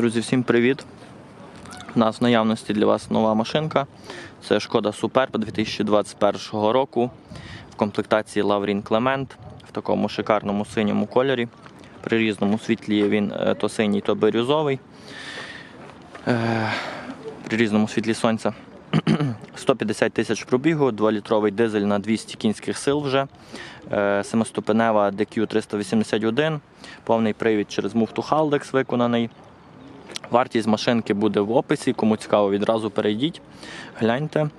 Друзі, всім привіт! У нас в наявності для вас нова машинка. Це шкода Суперб 2021 року в комплектації Лаврін Клемент в такому шикарному синьому кольорі. При різному світлі він е, то синій, то бірюзовий. Е, При різному світлі сонця. 150 тисяч пробігу, 2-літровий дизель на 200 кінських сил вже, е, семиступенева DQ 381, повний привід через муфту Haldex виконаний. Вартість машинки буде в описі, кому цікаво, відразу перейдіть, гляньте.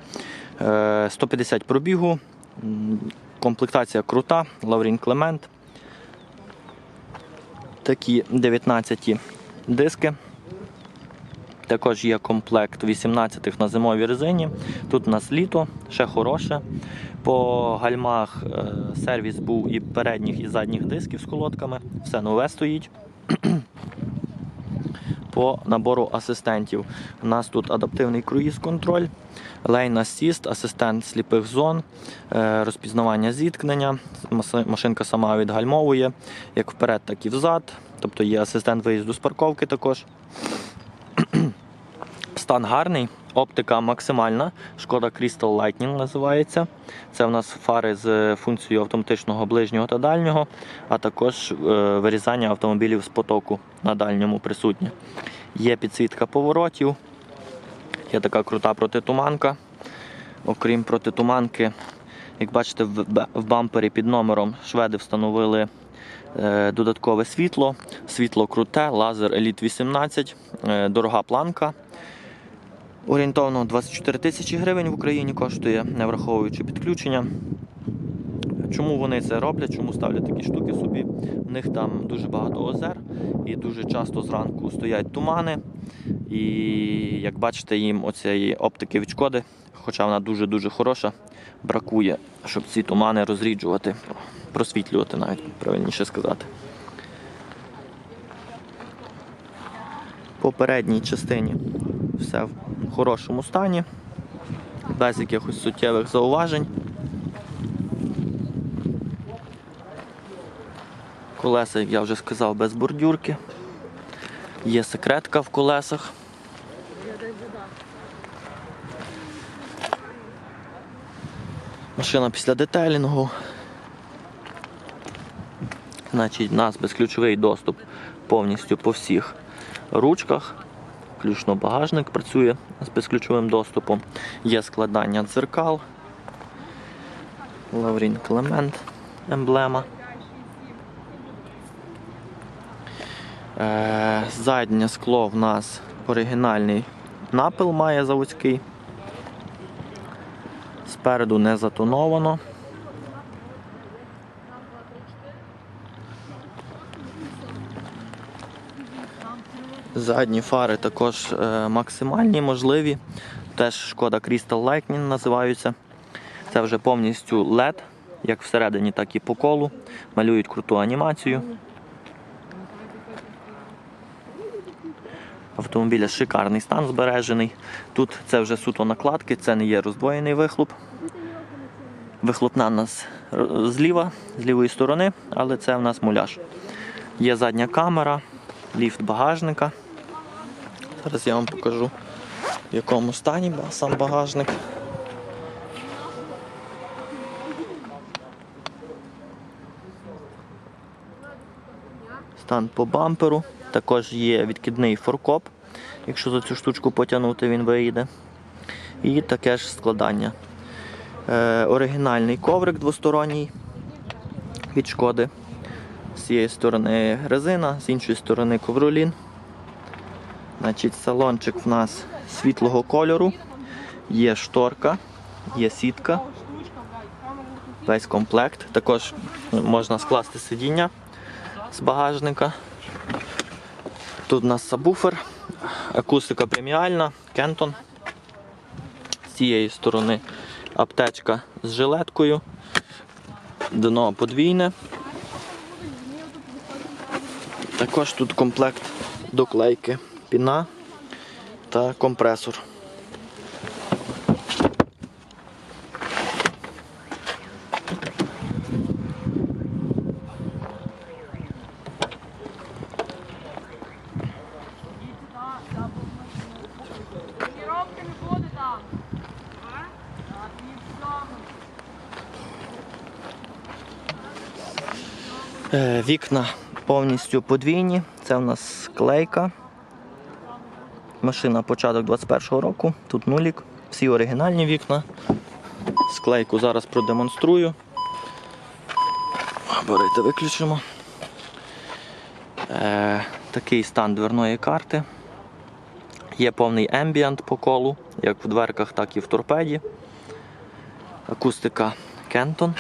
Е, 150 пробігу, комплектація крута, Лаврін Клемент. Такі 19 диски. Також є комплект 18-х на зимовій резині. Тут у нас літо, ще хороше. По гальмах е, сервіс був і передніх, і задніх дисків з колодками. Все нове стоїть. По набору асистентів. У нас тут адаптивний круїз-контроль, лейн асіст, асистент сліпих зон, е, розпізнавання зіткнення. Машинка сама відгальмовує як вперед, так і взад. Тобто є асистент виїзду з парковки також. Стан гарний, оптика максимальна. Шкода Crystal Lightning називається. Це в нас фари з функцією автоматичного ближнього та дальнього, а також е, вирізання автомобілів з потоку на дальньому присутнє. Є підсвітка поворотів, є така крута протитуманка. Окрім протитуманки, як бачите, в бампері під номером шведи встановили е, додаткове світло. Світло круте, лазер Elite 18, е, дорога планка. Орієнтовно 24 тисячі гривень в Україні коштує, не враховуючи підключення. Чому вони це роблять? Чому ставлять такі штуки собі? У них там дуже багато озер і дуже часто зранку стоять тумани. І як бачите, їм оцієї оптики від шкоди, хоча вона дуже-дуже хороша, бракує, щоб ці тумани розріджувати, просвітлювати навіть правильніше сказати. По передній частині все в хорошому стані, без якихось суттєвих зауважень. Колеса, як я вже сказав, без бордюрки. Є секретка в колесах. Машина після детелінгу. Значить, у нас безключовий доступ повністю по всіх ручках. Включно багажник працює з безключовим доступом. Є складання дзеркал. Лаврін Клемент емблема. Е, заднє скло в нас оригінальний напил має заводський. Спереду не затоновано. Задні фари також е, максимальні, можливі. Теж шкода Crystal Lightning називаються. Це вже повністю LED, як всередині, так і по колу. Малюють круту анімацію. Автомобіля шикарний стан збережений. Тут це вже суто накладки, це не є роздвоєний вихлоп. Вихлопна у нас зліва, з лівої сторони, але це в нас муляж. Є задня камера, ліфт багажника. Зараз я вам покажу, в якому стані сам багажник. Стан по бамперу. Також є відкидний форкоп. Якщо за цю штучку потягнути, він виїде. І таке ж складання. Е, оригінальний коврик двосторонній від шкоди. З цієї сторони резина, з іншої сторони ковролін. Значить, салончик в нас світлого кольору. Є шторка, є сітка. Весь комплект. Також можна скласти сидіння з багажника. Тут у нас сабвуфер, акустика преміальна, Кентон. З цієї сторони аптечка з жилеткою, дно подвійне. Також тут комплект доклейки, піна та компресор. Е, вікна повністю подвійні. Це в нас склейка. Машина початок 21-го року. Тут нулік. Всі оригінальні вікна. Склейку зараз продемонструю. Габарити виключимо. Е, такий стан дверної карти. Є повний ембіант по колу, як в дверках, так і в торпеді. Акустика Кентон.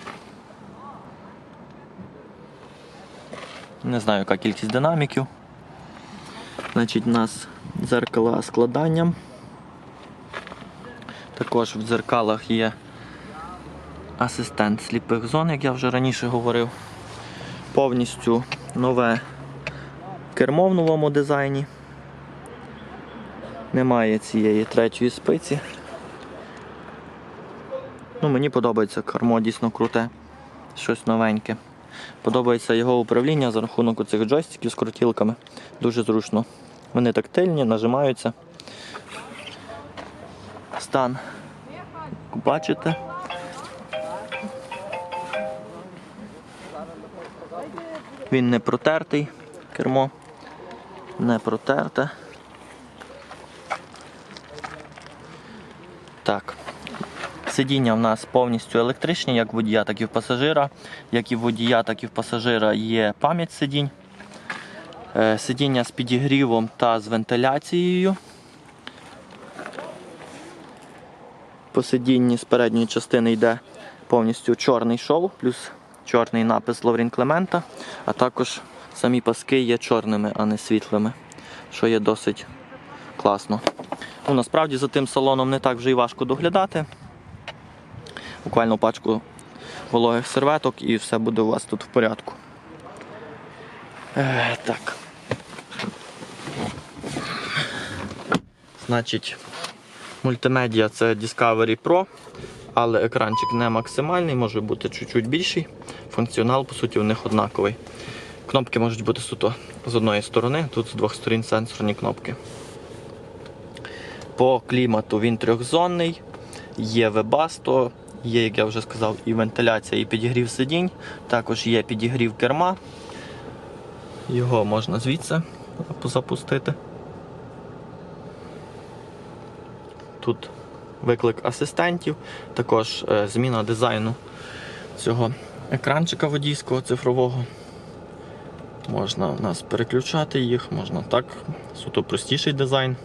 Не знаю, яка кількість динаміків. Значить, у нас дзеркала складанням. Також в дзеркалах є асистент сліпих зон, як я вже раніше говорив. Повністю нове кермо в новому дизайні. Немає цієї третьої спиці. Ну, мені подобається кермо дійсно круте, щось новеньке. Подобається його управління за рахунок цих джойстиків з крутілками. Дуже зручно. Вони тактильні, нажимаються. Стан. Бачите? Він не протертий, кермо. Не протерте. Так. Сидіння в нас повністю електричні, як водія, так і в пасажира. Як і в водія, так і в пасажира є пам'ять сидінь. Е, Сидіння з підігрівом та з вентиляцією. По сидінні з передньої частини йде повністю чорний шов, плюс чорний напис Лаврін Клемента, а також самі паски є чорними, а не світлими, що є досить класно. Ну, насправді за тим салоном не так вже й важко доглядати. Буквально пачку вологих серветок і все буде у вас тут в порядку. Е, так. Значить, мультимедіа це Discovery Pro, але екранчик не максимальний, може бути чуть-чуть більший. Функціонал, по суті, у них однаковий. Кнопки можуть бути суто з одної сторони, тут з двох сторін сенсорні кнопки. По клімату він трьохзонний, є Webasto, є, як я вже сказав, і вентиляція, і підігрів сидінь. Також є підігрів керма. Його можна звідси запустити. Тут виклик асистентів, також е, зміна дизайну цього екранчика водійського цифрового. Можна у нас переключати їх, можна так, суто простіший дизайн.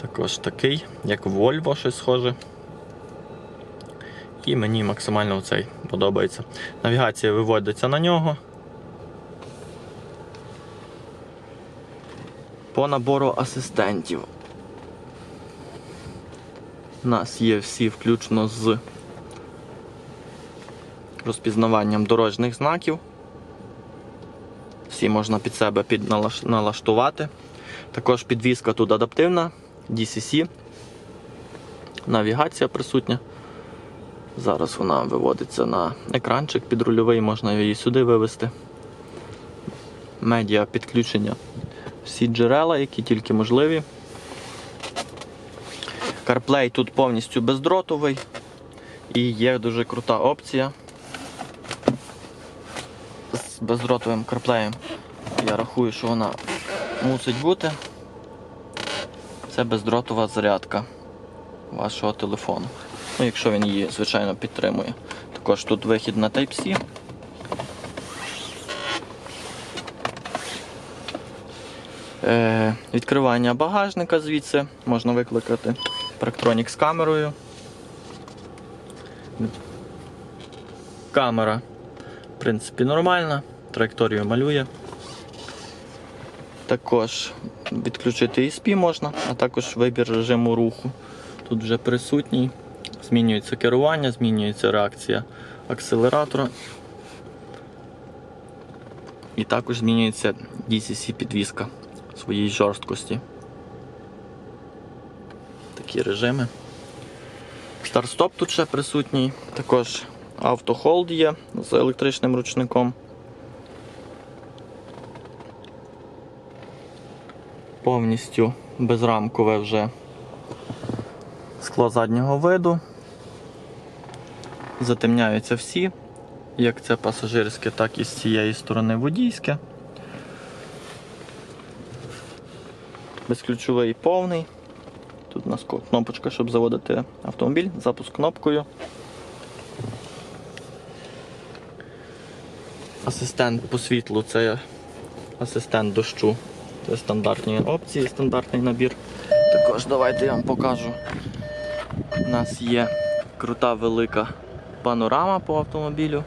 Також такий, як Volvo, щось схоже. І мені максимально цей подобається. Навігація виводиться на нього. По набору асистентів. У нас є всі включно з розпізнаванням дорожніх знаків. Всі можна під себе налаштувати. Також підвізка тут адаптивна, DCC. Навігація присутня. Зараз вона виводиться на екранчик підрульовий, можна її сюди вивести. Медіа підключення. Всі джерела, які тільки можливі. CarPlay тут повністю бездротовий. І є дуже крута опція. З бездротовим CarPlay. Я рахую, що вона мусить бути. Це бездротова зарядка вашого телефону. Ну, якщо він її, звичайно, підтримує. Також тут вихід на Type-C. Е, відкривання багажника звідси можна викликати Parktronix з камерою. Камера, в принципі, нормальна, траєкторію малює. Також відключити ESP можна, а також вибір режиму руху. Тут вже присутній. Змінюється керування, змінюється реакція акселератора. І також змінюється DCC підвізка своїй жорсткості. Такі режими. Старт-стоп тут ще присутній. Також автохолд є з електричним ручником. Повністю безрамкове вже скло заднього виду. Затемняються всі як це пасажирське, так і з цієї сторони водійське. Безключовий повний. Тут у нас кнопочка, щоб заводити автомобіль, запуск кнопкою. Асистент по світлу це асистент дощу. Це стандартні опції, стандартний набір. Також давайте я вам покажу. У нас є крута велика панорама по автомобілю.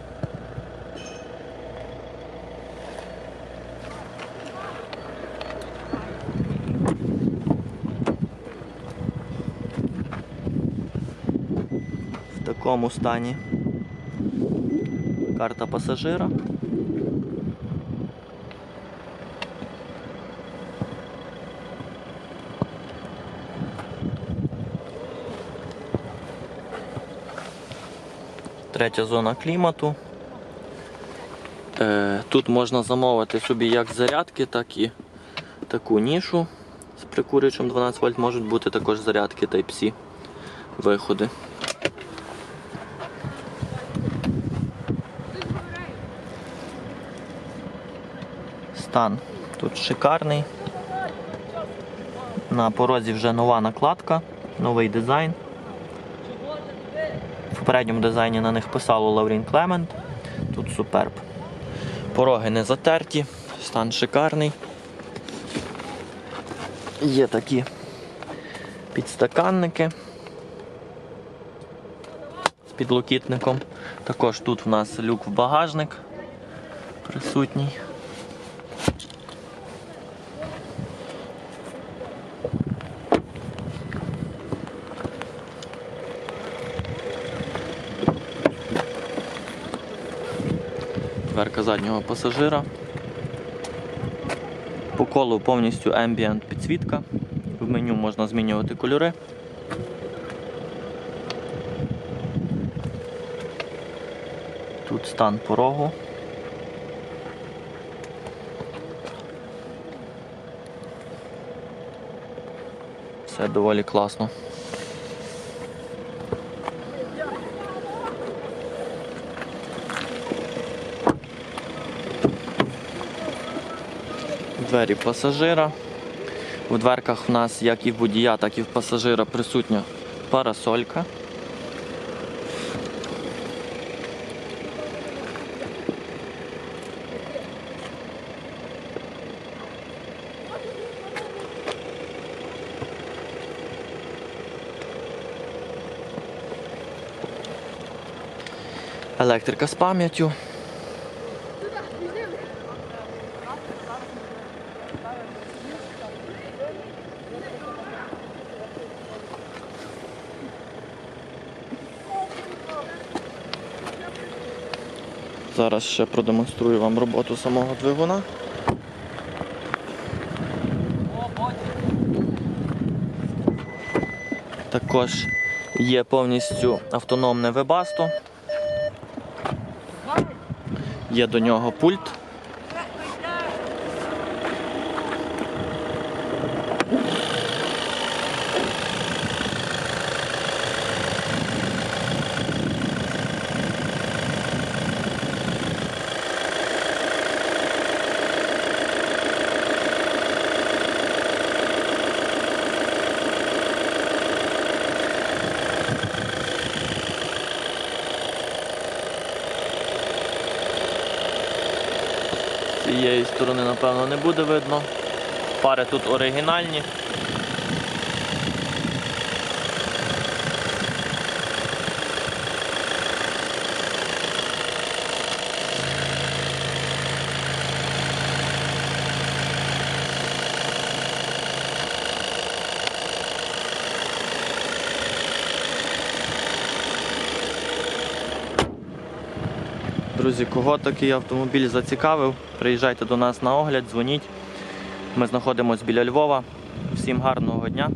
В такому стані карта пасажира. Третя зона клімату. Е, Тут можна замовити собі як зарядки, так і таку нішу з прикурюючим 12 вольт. Можуть бути також зарядки Type-C виходи. Стан тут шикарний. На порозі вже нова накладка, новий дизайн. В попередньому дизайні на них писало Лаурін Клемент. Тут суперб. Пороги не затерті, стан шикарний. Є такі підстаканники з підлокітником. Також тут в нас люк в багажник присутній. Дверка заднього пасажира. По колу повністю ambient підсвітка. В меню можна змінювати кольори. Тут стан порогу. Все доволі класно. Двері пасажира. У дверках в нас, як і в водія, так і в пасажира присутня парасолька. Електрика з пам'яттю. Зараз ще продемонструю вам роботу самого двигуна. Також є повністю автономне вебасто. Є до нього пульт. Цієї сторони, напевно, не буде видно. Пари тут оригінальні. Друзі, кого такий автомобіль зацікавив, приїжджайте до нас на огляд, дзвоніть. Ми знаходимося біля Львова. Всім гарного дня.